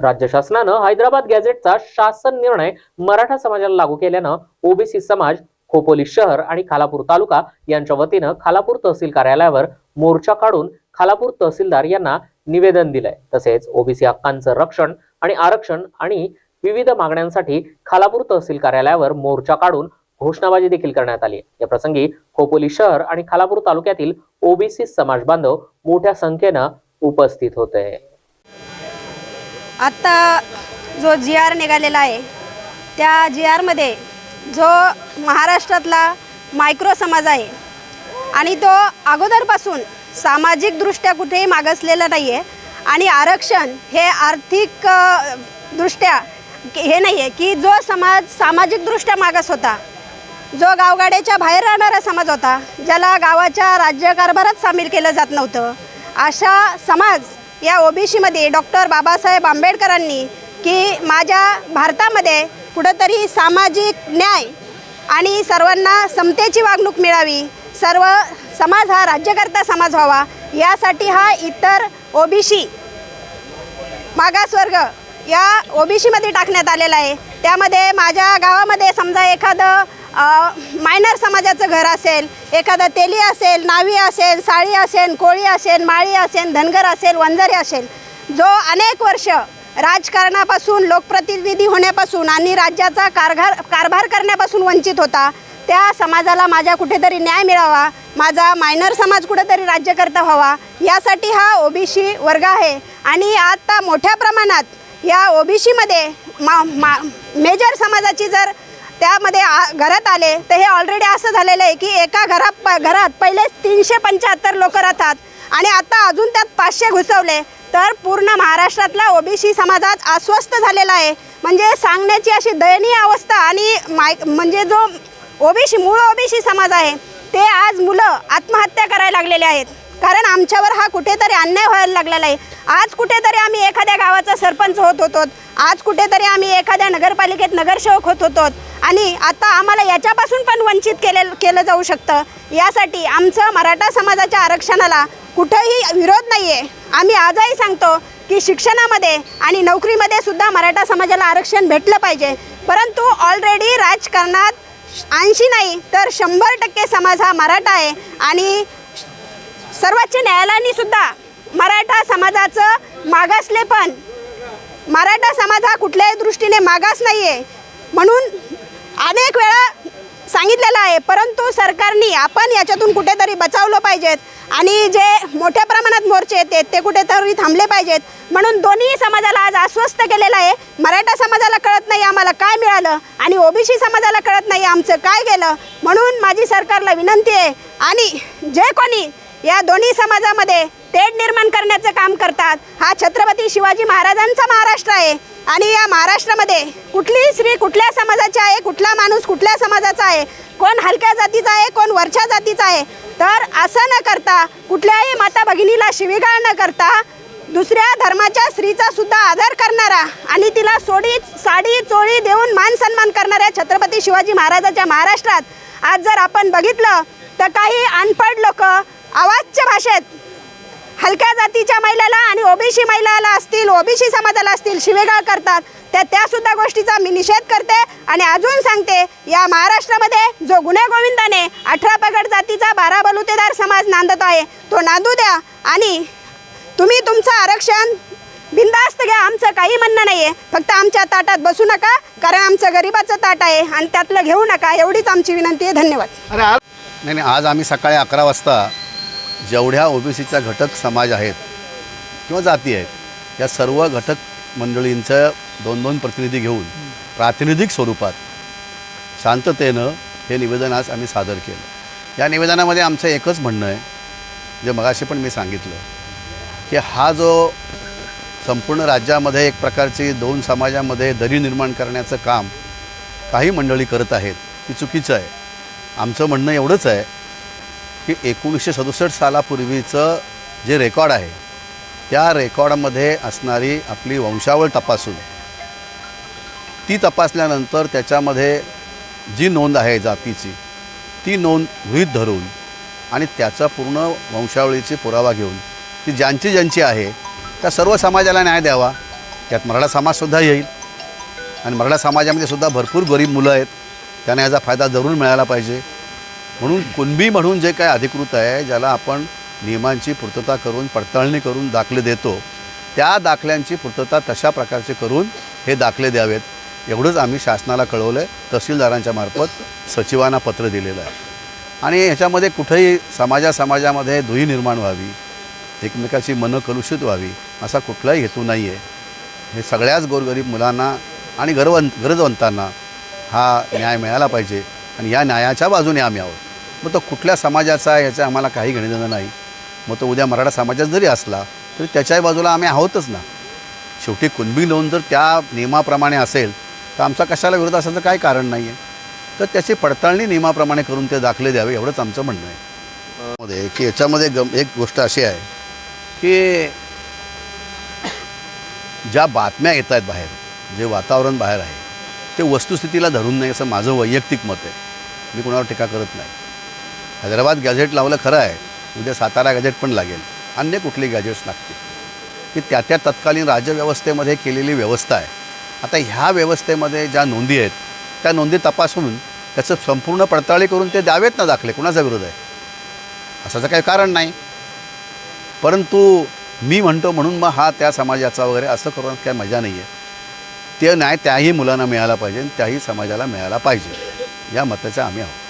राज्य शासनानं हैदराबाद गॅझेटचा शासन निर्णय मराठा समाजाला लागू केल्यानं ओबीसी समाज खोपोली शहर आणि खालापूर तालुका यांच्या वतीनं खालापूर तहसील कार्यालयावर मोर्चा काढून खालापूर तहसीलदार यांना निवेदन दिलंय. तसेच ओबीसी हक्कांचं रक्षण आणि आरक्षण आणि विविध मागण्यांसाठी खालापूर तहसील कार्यालयावर मोर्चा काढून घोषणाबाजी देखील करण्यात आली या प्रसंगी खोपोली शहर आणि खालापूर तालुक्यातील ओबीसी समाज बांधव मोठ्या संख्येनं उपस्थित होते. आत्ता जो जी आर निघालेला आहे त्या जी आरमध्ये जो महाराष्ट्रातला मायक्रो समाज आहे आणि तो अगोदरपासून सामाजिकदृष्ट्या कुठेही मागासलेला नाही आहे आणि आरक्षण हे आर्थिक दृष्ट्या हे नाही आहे की जो समाज सामाजिकदृष्ट्या मागास होता जो गावगाड्याच्या बाहेर राहणारा समाज होता ज्याला गावाच्या राज्यकारभारात सामील केलं जात नव्हतं अशा समाज या ओबीसीमध्ये डॉक्टर बाबासाहेब आंबेडकरांनी की माझ्या भारतामध्ये कुठंतरी सामाजिक न्याय आणि सर्वांना समतेची वागणूक मिळावी सर्व समाज हा राज्यकर्ता समाज व्हावा यासाठी हा इतर ओबीसी मागासवर्ग या ओबीसीमध्ये टाकण्यात आलेला आहे. त्यामध्ये माझ्या गावामध्ये समजा एखादं मायनर समाजाचं घर असेल एखादा तेली असेल नावी असेल साळी असेल कोळी असेल माळी असेल धनगर असेल वंजारी असेल जो अनेक वर्ष राजकारणापासून लोकप्रतिनिधी होण्यापासून आणि राज्याचा कारभार कारभार करण्यापासून वंचित होता त्या समाजाला माझ्या कुठेतरी न्याय मिळावा माझा मायनर समाज कुठेतरी राज्यकर्ता व्हावा यासाठी हा ओबीसी वर्ग आहे. आणि आता मोठ्या प्रमाणात या ओबीसीमध्ये मा मा मेजर समाजाची जर त्यामध्ये आ घरात आले तर हे ऑलरेडी असं झालेलं आहे की एका घरात प घरात पहिले तीनशे पंच्याहत्तर लोक राहतात आणि आता अजून त्यात पाचशे घुसवले. तर पूर्ण महाराष्ट्रातला ओबीसी समाजात अस्वस्थ झालेला आहे. म्हणजे सांगण्याची अशी दयनीय अवस्था आणि माय म्हणजे जो ओबीसी मूळ ओबीसी समाज आहे ते आज मुलं आत्महत्या करायला लागलेले आहेत. कारण आमच्यावर हा कुठेतरी अन्याय व्हायला लागलेला आहे. आज कुठेतरी आम्ही एखाद्या गावाचा सरपंच होत होतो. आज कुठेतरी आम्ही एखाद्या नगरपालिकेत नगरसेवक होत होतो. आणि आता आम्हाला याच्यापासून पण वंचित केले केलं जाऊ शकतं. यासाठी आमचं मराठा समाजाच्या आरक्षणाला कुठंही विरोध नाही आहे आम्ही आजही सांगतो की शिक्षणामध्ये आणि नोकरीमध्ये सुद्धा मराठा समाजाला आरक्षण भेटलं पाहिजे. परंतु ऑलरेडी राजकारणात ऐंशी नाही तर शंभर टक्के समाज हा मराठा आहे. आणि सर्वोच्च न्यायालयाने सुद्धा मराठा समाजाचं मागासलेपण मराठा समाज हा कुठल्याही दृष्टीने मागास नाही आहे म्हणून अनेक वेळा सांगितलेलं आहे परंतु सरकारने आपण याच्यातून कुठेतरी बचावलं पाहिजेत. आणि जे मोठ्या प्रमाणात मोर्चे येतात ते कुठेतरी थांबले पाहिजेत. म्हणून दोन्ही समाजाला आज अस्वस्थ केलेलं आहे. मराठा समाजाला कळत नाही आम्हाला काय मिळालं आणि ओबीसी समाजाला कळत नाही आमचं काय गेलं. म्हणून माझी सरकारला विनंती आहे. आणि जे कोणी या दोन्ही समाजामध्ये तेढ निर्माण करण्याचं काम करतात. हा छत्रपती शिवाजी महाराजांचा महाराष्ट्र आहे. आणि या महाराष्ट्रामध्ये कुठली स्त्री कुठल्या समाजाची आहे कुठला माणूस कुठल्या समाजाचा आहे कोण हलक्या जातीचा आहे कोण वरच्या जातीचा आहे तर असं न करता कुठल्याही माता भगिनीला शिवीगाळ न करता दुसऱ्या धर्माच्या स्त्रीचा सुद्धा आदर करणारा आणि तिला सोडी साडी चोळी देऊन मान सन्मान करणाऱ्या छत्रपती शिवाजी महाराजाच्या महाराष्ट्रात आज जर आपण बघितलं तर काही अनपढ लोक आवाजच्या भाषेत हलक्या जातीच्या महिलाला आणि ओबीसी महिलाला असतील ओबीसी समाजाला असतील शिवेगाळ करतात त्या त्यासुद्धा गोष्टीचा मी निषेध करते आणि अजून सांगते या महाराष्ट्रामध्ये जो गुन्हे गोविंदाने अठरा पगड जातीचा बारा बलुतेदार समाज नांदत आहे तो नांदू द्या आणि तुम्ही तुमचं आरक्षण बिंदास्त घ्या आमचं काही म्हणणं नाही आहे फक्त आमच्या ताटात बसू नका कारण आमचं गरिबाचं ताट आहे आणि त्यातलं घेऊ नका एवढीच आमची विनंती आहे धन्यवाद. अरे आज नाही नाही आज आम्ही सकाळी अकरा वाजता जेवढ्या ओबीसीचा घटक समाज आहेत किंवा जाती आहेत या सर्व घटक मंडळींचं दोन दोन प्रतिनिधी घेऊन प्रातिनिधिक स्वरूपात शांततेनं हे निवेदन आज आम्ही सादर केलं. या निवेदनामध्ये आमचं एकच म्हणणं आहे जे मगाशी पण मी सांगितलं की हा जो संपूर्ण राज्यामध्ये एक प्रकारची दोन समाजामध्ये दरी निर्माण करण्याचं काम काही मंडळी करत आहेत ती चुकीचं आहे. आमचं म्हणणं एवढंच आहे की एकोणीसशे सदुसष्ट सालापूर्वीचं जे रेकॉर्ड आहे त्या रेकॉर्डमध्ये असणारी आपली वंशावळ तपासून. ती तपासल्यानंतर त्याच्यामध्ये जी नोंद आहे जातीची ती नोंद गृहीत धरून आणि त्याचा पूर्ण वंशावळीची पुरावा घेऊन ती ज्यांची ज्यांची आहे त्या सर्व समाजाला न्याय द्यावा. त्यात मराठा समाजसुद्धा येईल आणि मराठा समाजामध्ये सुद्धा भरपूर गरीब मुलं आहेत त्यांना याचा फायदा जरूर मिळाला पाहिजे. म्हणून कुणबी म्हणून जे काय अधिकृत आहे ज्याला आपण नियमांची पूर्तता करून पडताळणी करून दाखले देतो त्या दाखल्यांची पूर्तता तशा प्रकारचे करून हे दाखले द्यावेत. एवढंच आम्ही शासनाला कळवलं आहे तहसीलदारांच्या मार्फत सचिवांना पत्र दिलेलं आहे. आणि ह्याच्यामध्ये कुठेही समाजा समाजामध्ये दुही निर्माण व्हावी एकमेकाची मनं कलुषित व्हावी असा कुठलाही हेतू नाही आहे हे सगळ्याच गोरगरीब मुलांना आणि गरवंत गरजवंतांना हा न्याय मिळाला पाहिजे. आणि या न्यायाच्या बाजूने आम्ही आहोत. मग तो कुठल्या समाजाचा आहे याचं आम्हाला काही घेणं नाही. मग तो उद्या मराठा समाजात जरी असला तरी त्याच्याही बाजूला आम्ही आहोतच ना. शेवटी कुणबी लोन जर त्या नियमाप्रमाणे असेल तर आमचा कशाला विरोध असायचं काही कारण नाही आहे तर त्याची पडताळणी नियमाप्रमाणे करून ते दाखले द्यावे एवढंच आमचं म्हणणं आहे. मध्ये की याच्यामध्ये गम एक गोष्ट अशी आहे की ज्या बातम्या येत आहेत बाहेर जे वातावरण बाहेर आहे ते वस्तुस्थितीला धरून नाही असं माझं वैयक्तिक मत आहे. मी कोणावर टीका करत नाही. हैदराबाद गॅझेट लावलं खरं आहे उद्या सातारा गॅझेट पण लागेल. अन्य कुठली गॅझेट्स लागतील? की त्या त्या तत्कालीन राज्यव्यवस्थेमध्ये केलेली व्यवस्था आहे. आता ह्या व्यवस्थेमध्ये ज्या नोंदी आहेत त्या नोंदी तपासून त्याचं संपूर्ण पडताळी करून ते द्यावेत ना दाखले कुणाचा विरोध आहे? असाचं काही कारण नाही. परंतु मी म्हणतो म्हणून मग हा त्या समाजाचा वगैरे असं करून काय मजा नाही आहे ते न्याय त्याही मुलांना मिळाला पाहिजे त्याही समाजाला मिळाला पाहिजे. या मताचा आम्ही आहोत.